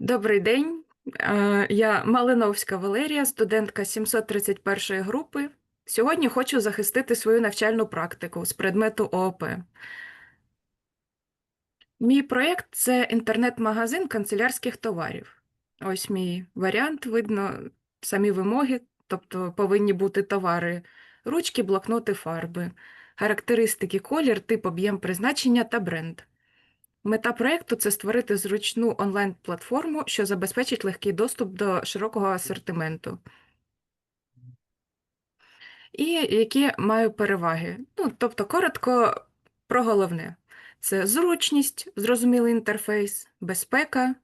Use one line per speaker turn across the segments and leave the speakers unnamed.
Добрий день. Е, Я Малиновська Валерія, студентка 731 групи. Сьогодні хочу захистити свою навчальну практику з предмету ООП. Мій проєкт це інтернет-магазин канцелярських товарів. Ось мій варіант, видно самі вимоги, тобто повинні бути товари, ручки, блокноти, фарби, характеристики, колір, тип, об'єм призначення та бренд. Мета проєкту це створити зручну онлайн-платформу, що забезпечить легкий доступ до широкого асортименту. І які маю переваги. Ну, тобто, коротко про головне: це зручність, зрозумілий інтерфейс, безпека,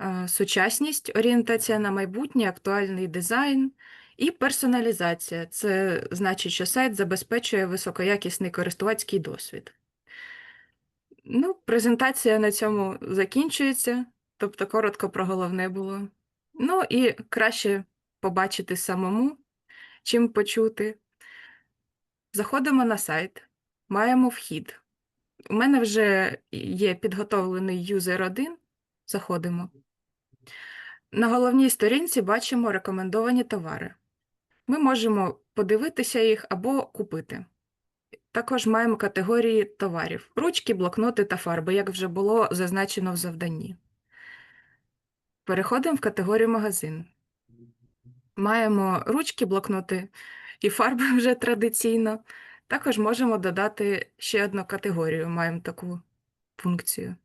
е, сучасність, орієнтація на майбутнє, актуальний дизайн і персоналізація. Це значить, що сайт забезпечує високоякісний користувацький досвід. Ну, презентація на цьому закінчується, тобто коротко про головне було. Ну і краще побачити самому, чим почути. Заходимо на сайт, маємо вхід. У мене вже є підготовлений юзер 1. Заходимо. На головній сторінці бачимо рекомендовані товари. Ми можемо подивитися їх або купити. Також маємо категорії товарів: ручки, блокноти та фарби, як вже було зазначено в завданні. Переходимо в категорію магазин. Маємо ручки, блокноти і фарби вже традиційно. Також можемо додати ще одну категорію, маємо таку функцію.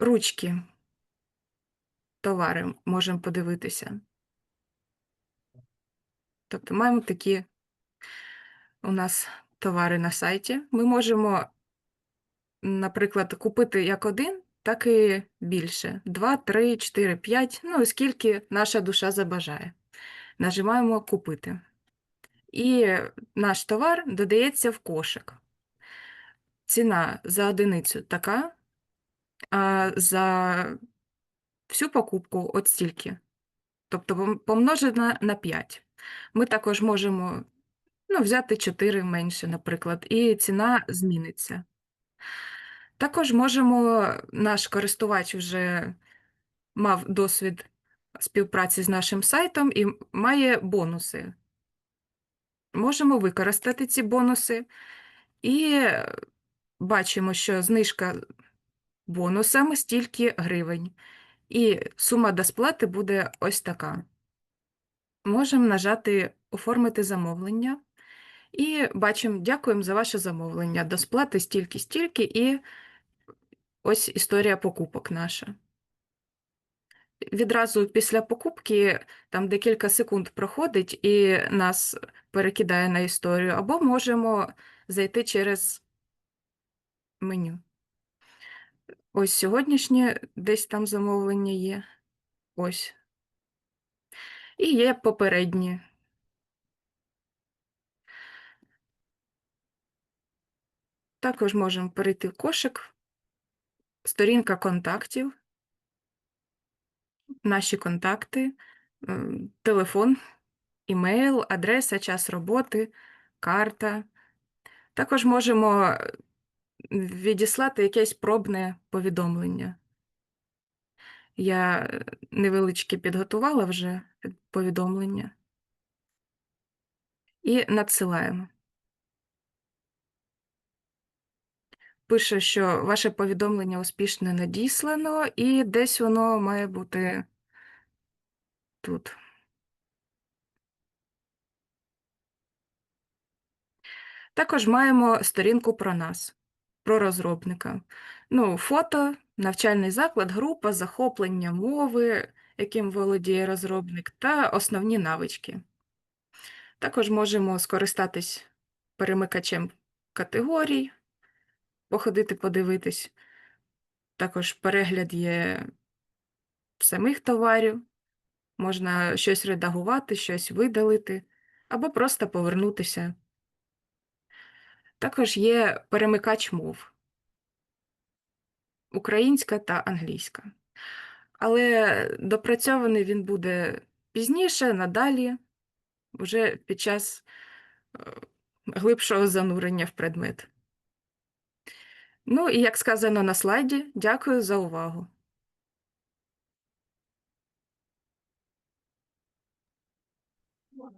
Ручки, товари можемо подивитися. Тобто маємо такі у нас товари на сайті. Ми можемо, наприклад, купити як один, так і більше. 2, 3, 4, 5, ну, скільки наша душа забажає. Нажимаємо Купити. І наш товар додається в кошик. Ціна за одиницю така, а за всю покупку от стільки. Тобто помножена на 5. Ми також можемо ну, взяти 4 менше, наприклад, і ціна зміниться. Також можемо, наш користувач вже мав досвід співпраці з нашим сайтом і має бонуси. Можемо використати ці бонуси і бачимо, що знижка бонусами стільки гривень. І сума до сплати буде ось така. Можемо нажати Оформити замовлення. І бачимо, дякуємо за ваше замовлення. До сплати стільки, стільки, і ось історія покупок наша. Відразу після покупки там декілька секунд проходить і нас перекидає на історію, або можемо зайти через меню. Ось сьогоднішнє десь там замовлення є. Ось. І є попередні. Також можемо перейти в кошик, сторінка контактів, наші контакти, е, телефон, імейл, адреса, час роботи, карта. Також можемо е, відіслати якесь пробне повідомлення. Я е, невеличке підготувала вже повідомлення і надсилаємо. Пише, що ваше повідомлення успішно надіслано, і десь воно має бути тут. Також маємо сторінку про нас, про розробника. Ну, фото, навчальний заклад, група, захоплення мови, яким володіє розробник, та основні навички. Також можемо скористатись перемикачем категорій, походити подивитись. Також перегляд є самих товарів, можна щось редагувати, щось видалити, або просто повернутися. Також є перемикач мов українська та англійська. Але допрацьований він буде пізніше, надалі, вже під час е, глибшого занурення в предмет. Ну і як сказано на слайді, дякую за увагу.